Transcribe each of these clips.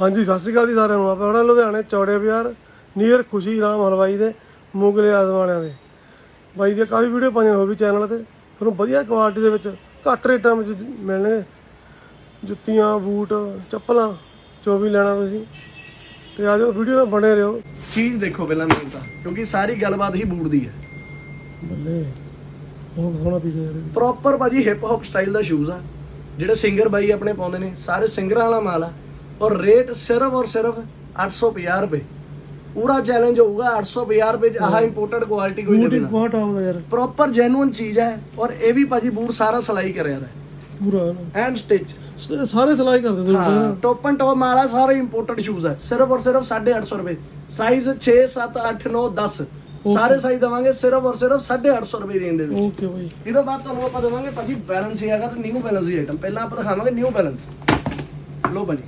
ਹਾਂਜੀ ਸਤਿ ਸ਼੍ਰੀ ਅਕਾਲ ਜੀ ਸਾਰਿਆਂ ਨੂੰ। ਆਪਾਂ ਹੁਣ ਲੁਧਿਆਣੇ ਚੌੜੇ ਬਾਜ਼ਾਰ ਨੀਅਰ ਖੁਸ਼ੀ ਰਾਮ ਹਲਵਾਈ ਦੇ ਮੁਗਲੇ ਆਜ਼ਮ ਵਾਲਿਆਂ ਦੇ। ਬਾਈ ਦੀਆਂ ਕਾਫੀ ਵੀਡੀਓ ਪਾਈਆਂ ਹੋ ਵੀ ਚੈਨਲ ਤੇ। ਤੁਹਾਨੂੰ ਵਧੀਆ ਕੁਆਲਿਟੀ ਦੇ ਵਿੱਚ ਘੱਟ ਰੇਟਾਂ ਵਿੱਚ ਮਿਲਣਗੇ। ਜੁੱਤੀਆਂ ਬੂਟ ਚੱਪਲਾਂ ਜੋ ਵੀ ਲੈਣਾ ਤੁਸੀਂ। ਤੇ ਆ ਜਾਓ ਵੀਡੀਓ ਨਾਲ ਬਣੇ ਰਹੋ। ਚੀਜ਼ ਦੇਖੋ ਪਹਿਲਾਂ ਮੇਨ ਤਾਂ ਕਿਉਂਕਿ ਸਾਰੀ ਗੱਲਬਾਤ ਹੀ ਬੂਟ ਦੀ ਹੈ। ਬੱਲੇ ਬਹੁਤ ਸੋਹਣਾ ਪੀਸ ਹੈ। ਪ੍ਰੋਪਰ ਭਾਜੀ ਹਿਪ ਹੌਪ ਸਟਾਈਲ ਦਾ ਸ਼ੂਜ਼ ਆ। ਜਿਹੜੇ ਸਿੰਗਰ ਬਾਈ ਆਪਣੇ ਪਾਉਂਦੇ ਨੇ ਸਾਰੇ ਸਿੰਗਰਾਂ ਵਾਲਾ ਮਾਲ ਆ। ਔਰ ਰੇਟ ਸਿਰਫ ਔਰ ਸਿਰਫ 850 ਰੁਪਏ। ਪੂਰਾ ਚੈਲੰਜ ਹੋਊਗਾ 850 ਰੁਪਏ ਆਹ ਇੰਪੋਰਟਡ ਕੁਆਲਿਟੀ ਕੋਈ ਬੂਟ ਹੀ ਦੇਵੇ ਨਾ ਬਹੁਤ ਆਉਂਦਾ ਯਾਰ। ਪ੍ਰੋਪਰ ਜੈਨੂਇਨ ਚੀਜ਼ ਹੈ ਔਰ ਇਹ ਵੀ ਭਾਜੀ ਬੂਟ ਸਾਰਾ ਸਲਾਈ ਕਰਿਆ ਦਾ। ਪੂਰਾ। ਐਂਡ ਸਟਿਚ ਸਾਰੇ ਸਿਲਾਈ ਕਰਦੇ ਤੁਸੀਂ ਹਾਂ ਟੌਪ ਐਂਡ ਟੌਪ ਮਾਲ ਆ ਸਾਰੇ ਇੰਪੋਰਟਡ ਸ਼ੂਜ਼ ਹੈ। ਸਿਰਫ ਔਰ ਸਿਰਫ 850 ਰੁਪਏ। ਸਾਈਜ਼ 6 7 8 9 10 ਸਾਰੇ ਸਾਈਜ਼ ਦਵਾਂਗੇ ਸਿਰਫ ਔਰ ਸਿਰਫ 850 ਰੁਪਏ ਰੇਂਜ ਦੇ ਵਿੱਚ। Okay bye. ਇਹਦੇ ਬਾਅਦ ਤੁਹਾਨੂੰ ਆਪਾਂ ਦੇਵਾਂਗੇ ਭਾਜੀ ਬੈਲੈਂਸ ਹੀ ਹੈਗਾ ਤੇ ਨਿਊ ਬੈਲੈਂਸ ਦੀ ਆਈਟਮ ਪਹਿਲਾਂ ਆਪਾਂ ਦਿਖਾਵਾਂਗੇ ਨਿਊ ਬੈਲੈਂਸ ਲੋ ਭਾਜੀ।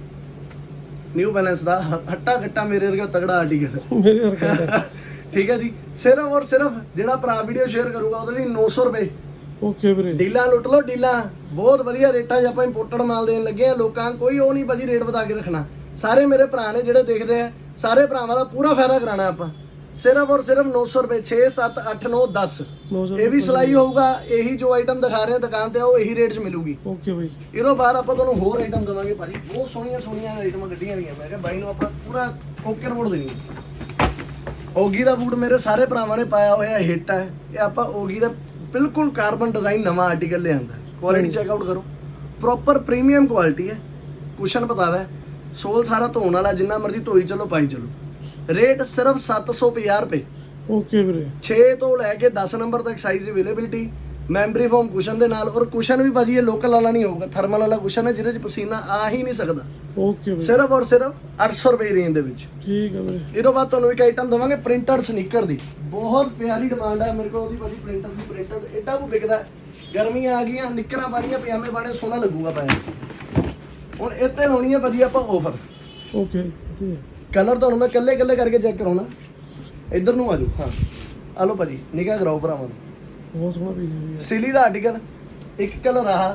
ਨਿਊ ਬੈਲੈਂਸ ਦਾ ਹੱਟਾ ਘੱਟਾ ਮੇਰੇ ਵਰਗਾ ਤਗੜਾ ਆਰਟੀਕਲ ਮੇਰੇ ਵਰਗਾ ਠੀਕ ਹੈ ਜੀ। ਸਿਰਫ ਔਰ ਸਿਰਫ ਜਿਹੜਾ ਭਰਾ ਵੀਡੀਓ ਸ਼ੇਅਰ ਕਰੂਗਾ ਉਹਦੇ ਲਈ 900 ਰੁਪਏ। ਓਕੇ ਵੀਰੇ। ਡੀਲਾਂ ਲੁੱਟ ਲਓ ਡੀਲਾਂ। ਬਹੁਤ ਵਧੀਆ ਰੇਟਾਂ 'ਚ ਆਪਾਂ ਇੰਪੋਰਟਡ ਮਾਲ ਦੇਣ ਲੱਗੇ ਆ ਲੋਕਾਂ ਕੋਈ ਉਹ ਨਹੀਂ ਭਾਜੀ ਰੇਟ ਵਧਾ ਕੇ ਰੱਖਣਾ। ਸਾਰੇ ਮੇਰੇ ਭਰਾ ਨੇ ਜਿਹੜੇ ਦੇਖਦੇ ਆ ਸਾਰੇ ਭਰਾਵਾਂ ਦਾ ਪੂਰਾ ਫਾਇਦਾ ਕਰਾਣਾ ਆਪਾਂ। ਸਿਰਫ ਔਰ ਸਿਰਫ 900 ਰੁਪਏ 6 7 8 9 10 ਨੌ ਸੌ ਇਹ ਵੀ ਸਿਲਾਈ ਹੋਊਗਾ ਇਹੀ ਜੋ ਆਈਟਮ ਦਿਖਾ ਰਹੇ ਆ ਦੁਕਾਨ ਤੇ ਉਹ ਇਹੀ ਰੇਟ 'ਚ ਮਿਲੂਗੀ। ਓਕੇ ਬਾਈ। ਇਹਦੋਂ ਬਾਅਦ ਆਪਾਂ ਤੁਹਾਨੂੰ ਹੋਰ ਆਈਟਮ ਦਵਾਂਗੇ ਭਾਜੀ। ਬਹੁਤ ਸੋਹਣੀਆਂ ਸੋਹਣੀਆਂ ਆਈਟਮਾਂ ਗੱਡੀਆਂ ਗਈਆਂ ਮੈਂ ਕਿਹਾ ਬਾਈ ਨੂੰ ਆਪਾਂ ਪੂਰਾ ਓਕੇ ਰਿਪੋਰਟ ਦੇਣੀ ਹੈ। ਓਗੀ ਦਾ ਬੂਟ ਮੇਰੇ ਸਾਰੇ ਭਰਾਵਾਂ ਨੇ ਪਾਇਆ ਹੋਇਆ ਹਿੱਟ ਹੈ ਇਹ ਆਪਾਂ ਓਗੀ ਦਾ ਬਿਲਕੁਲ ਕਾਰਬਨ ਡਿਜ਼ਾਈਨ ਨਵਾਂ ਆਰਟੀਕਲ ਲਿਆਂਦਾ। ਕੁਆਲਿਟੀ ਚੈੱਕ ਆਊਟ ਕਰੋ। ਪ੍ਰੋਪਰ ਪ੍ਰੀਮੀਅਮ ਕੁਆਲਿਟੀ ਹੈ। ਕੁਸ਼ਨ ਬਤਾਵਾ ਹੈ ਸੋਲ ਸਾਰਾ ਧੋਣ ਵਾਲਾ ਜਿੰਨਾ ਮਰਜ਼ੀ ਧੋਈ ਚਲੋ ਪਾਈ ਚਲੋ। ਰੇਟ ਸਿਰਫ 750 ਰੁਪਏ। ਓਕੇ ਵੀਰੇ। 6 ਤੋਂ ਲੈ ਕੇ 10 ਨੰਬਰ ਤੱਕ size availability memory foam cushion ਦੇ ਨਾਲ ਔਰ ਕੁਸ਼ਨ ਵੀ ਭਾਜੀ ਇਹ ਲੋਕਲ ਵਾਲਾ ਨਹੀਂ ਹੋਊਗਾ ਥਰਮਲ ਵਾਲਾ ਕੁਸ਼ਨ ਹੈ ਜਿਹਦੇ 'ਚ ਪਸੀਨਾ ਆ ਹੀ ਨਹੀਂ ਸਕਦਾ। ਓਕੇ ਵੀਰੇ। ਸਿਰਫ ਔਰ ਸਿਰਫ 800 ਰੁਪਏ ਰੇਂਜ ਦੇ ਵਿੱਚ। ਠੀਕ ਹੈ ਵੀਰੇ। ਇਹ ਤੋਂ ਬਾਅਦ ਤੁਹਾਨੂੰ ਇੱਕ ਆਈਟਮ ਦਵਾਂਗੇ ਪ੍ਰਿੰਟਡ ਸਨੀਕਰ ਦੀ। ਬਹੁਤ ਪਿਆਰੀ ਡਿਮਾਂਡ ਹੈ ਮੇਰੇ ਕੋਲ ਉਹਦੀ ਭਾਜੀ ਪ੍ਰਿੰਟਰ ਦੀ ਪ੍ਰਿੰਟਡ ਐਡਾ ਕੋ ਵਿਕਦਾ ਹੈ। ਗਰਮੀਆਂ ਆ ਗਈਆਂ ਨਿੱਕਰਾਂ ਪਾਣੀਆਂ ਪਜਾਮੇ ਪਾਣੇ ਸੋਹਣਾ ਲੱਗੂਗਾ ਪਾਇਆ ਹੁਣ ਇੱਥੇ ਲਾਉਣੀ ਹੈ ਭਾਜੀ ਆਪਾਂ ਆਫਰ ਓਕੇ ਕਲਰ ਤੁਹਾਨੂੰ ਮੈਂ ਕੱਲੇ ਕੱਲੇ ਕਰਕੇ ਚੈੱਕ ਕਰਾਉਣਾ। ਇੱਧਰ ਨੂੰ ਆ ਜਾਓ। ਹਾਂ। ਆ ਲਓ ਭਾਜੀ ਨਿਗਾਹ ਕਰਾਓ ਭਰਾਵਾਂ ਨੂੰ ਬਹੁਤ ਸੋਹਣਾ ਪੀਸ ਹੈ ਸਿਲੀ ਦਾ ਆਰਟੀਕਲ ਇੱਕ ਕਲਰ ਆਹ।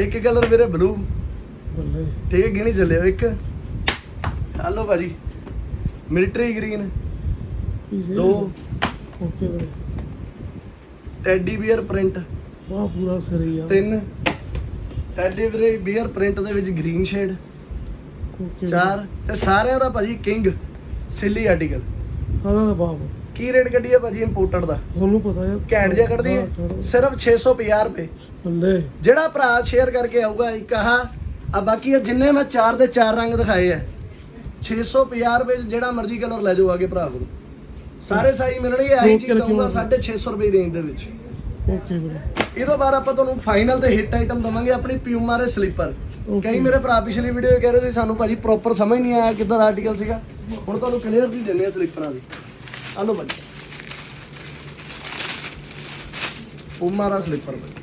ਇੱਕ ਕਲਰ ਮੇਰੇ ਬਲੂ ਬੱਲੇ। ਠੀਕ ਹੈ ਗਿਣੀ ਚੱਲਿਓ ਇੱਕ। ਹਲੋ ਭਾਜੀ ਮਿਲਟਰੀ ਗ੍ਰੀਨ ਪੀਸ ਦੋ। ਓਕੇ ਵੀਰੇ। ਟੈਡੀ ਬੀਅਰ ਪ੍ਰਿੰਟ ਵਾਹ ਪੂਰਾ ਸਰੀ ਆ। ਤਿੰਨ। ਟੈਡੀ ਬੀਅਰ ਪ੍ਰਿੰਟ ਦੇ ਵਿੱਚ ਗ੍ਰੀਨ ਸ਼ੇਡ ਓਕੇ ਚਾਰ ਤੇ ਸਾਰਿਆਂ ਦਾ ਭਾਜੀ ਕਿੰਗ ਸਿਲੀ ਆਰਟੀਕਲ ਸਾਰਾ ਦਾ ਬਾਪ। ਕੀ ਰੇਟ ਕੱਢੀ ਹੈ ਭਾਜੀ ਇੰਪੋਰਟਡ ਦਾ? ਤੁਹਾਨੂੰ ਪਤਾ ਯਾਰ। ਘੈਂਟ ਜਿਹਾ ਕੱਢਦੀ ਹਾਂ, ਹੈ। ਸਿਰਫ 650 ਰੁਪਏ। ਬੱਲੇ ਜਿਹੜਾ ਭਰਾ ਸ਼ੇਅਰ ਕਰਕੇ ਆਊਗਾ ਇੱਕ ਆਹ ਆ ਬਾਕੀ ਇਹ ਜਿੰਨੇ ਮੈਂ ਚਾਰ ਦੇ ਚਾਰ ਰੰਗ ਦਿਖਾਏ ਆ। 650 ਰੁਪਏ ਜਿਹੜਾ ਮਰਜ਼ੀ ਕਲਰ ਲੈ ਜਾਓ ਆਗੇ ਭਰਾ ਕੋਲ। ਸਾਰੇ ਸਾਈਜ਼ ਮਿਲਣਗੇ Okay, ਚੀਜ਼ ਦਊਂਗਾ ਰੱਖਿਓ। 650 ਰੁਪਏ ਰੇਂਜ ਦੇ ਵਿੱਚ। ਓਕੇ ਵੀਰੇ ਇਹਦੋਂ ਬਾਅਦ ਆਪਾਂ ਤੁਹਾਨੂੰ ਫਾਈਨਲ ਤੇ ਹਿੱਟ ਆਈਟਮ ਦਵਾਂਗੇ ਆਪਣੀ ਪਿਊਮਾ ਦੇ ਸਲੀਪਰ. ਕਈ ਮੇਰੇ ਭਰਾ ਪਿਛਲੀ ਵੀਡੀਓ ਕਹਿ ਰਹੇ ਸੀ ਸਾਨੂੰ ਭਾਜੀ ਪ੍ਰੋਪਰ ਸਮਝ ਨਹੀਂ ਆਇਆ ਕਿੱਦਾਂ ਦਾ ਆਰਟੀਕਲ ਸੀਗਾ। ਹੁਣ ਤੁਹਾਨੂੰ ਕਲੀਅਰ ਵੀ ਦਿੰਦੇ ਆ ਸਲੀਪਰਾਂ ਦੀ। ਆ ਲਓ ਭਾਜੀ। ਦਾ ਸਲੀਪਰ ਭਾਜੀ।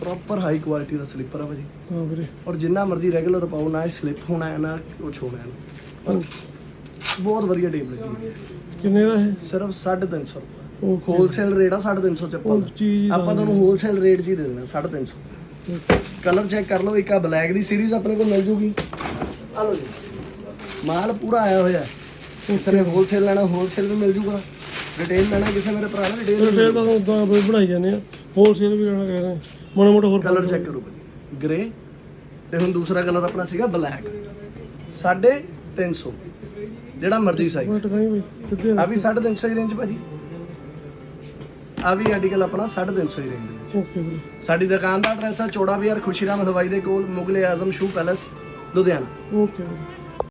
ਪ੍ਰੋਪਰ ਹਾਈ ਕੁਆਲਿਟੀ ਦਾ ਸਲੀਪਰ ਆ ਭਾਜੀ। ਹਾਂ ਵੀਰੇ। ਔਰ ਜਿੰਨਾ ਮਰਜ਼ੀ ਰੈਗੂਲਰ ਪਾਓ ਨਾ ਸਲਿੱਪ ਹੋਣਾ ਹੈ ਨਾ ਕੁਝ ਹੋਣਾ ਹੈ। ਔਰ ਬਹੁਤ ਵਧੀਆ ਟੇਪ ਲੱਗੀ। ਕਿੰਨੇ ਦਾ ਹੈ ਸਿਰਫ 350 ਰੁਪਏ। ਹੋਲਸੇਲ ਰੇਟ ਆ 350 ਚੱਪਲ ਉਹ ਆਪਾਂ ਤੁਹਾਨੂੰ ਹੋਲਸੇਲ ਰੇਟ ਹੀ ਦੇ ਦੇਣਾ 350 ਕਲਰ ਚੈੱਕ ਕਰ ਲਓ ਇੱਕ ਆ ਬਲੈਕ ਦੀ ਸੀਰੀਜ਼ ਆਪਣੇ ਕੋਲ ਮਿਲ ਜੂਗੀ। ਆ ਲਓ ਜੀ। ਮਾਲ ਪੂਰਾ ਆਇਆ ਹੋਇਆ। ਹੈ ਕਿਸੇ ਨੇ ਹੋਲਸੇਲ ਲੈਣਾ ਹੋਲਸੇਲ ਵੀ ਮਿਲ ਜੂਗਾ। ਰਿਟੇਲ ਲੈਣਾ ਕਿਸੇ ਮੇਰੇ ਭਰਾ ਨੇ ਰਿਟੇਲ ਰੇਟ ਤਾਂ ਉਦਾਂ ਬਈ ਬਣਾਈ ਜਾਂਦੇ ਆ ਹੋਲਸੇਲ ਵੀ ਲੈਣਾ ਕਹਿ ਰਹੇ ਮੋਟਾ ਮੋਟਾ ਹੋਰ ਕਲਰ ਚੈੱਕ ਕਰੋ ਭਾਜੀ। ਗ੍ਰੇ ਤੇ ਹੁਣ ਦੂਸਰਾ ਕਲਰ ਆਪਣਾ ਸੀਗਾ ਬਲੈਕ 350 ਜਿਹੜਾ ਮਰਜ਼ੀ ਸਾਈਜ਼ ਆ? ਵੀ 350 ਦੀ ਰੇਂਜ ਭਾਜੀ। ਆ ਵੀ ਆਰਟੀਕਲ ਆਪਣਾ 350 ਦੀ ਰੇਂਜ ਓਕੇ ਵੀਰੇ ਸਾਡੀ ਦੁਕਾਨ ਦਾ ਐਡਰੈਸ ਹੈ ਚੋੜਾ ਬਾਜ਼ਾਰ ਖੁਸ਼ੀਰਾਮ ਹਲਵਾਈ ਦੇ ਕੋਲ Mughal-e Azam shoe palace Ludhiana. Okay ਵੀਰੇ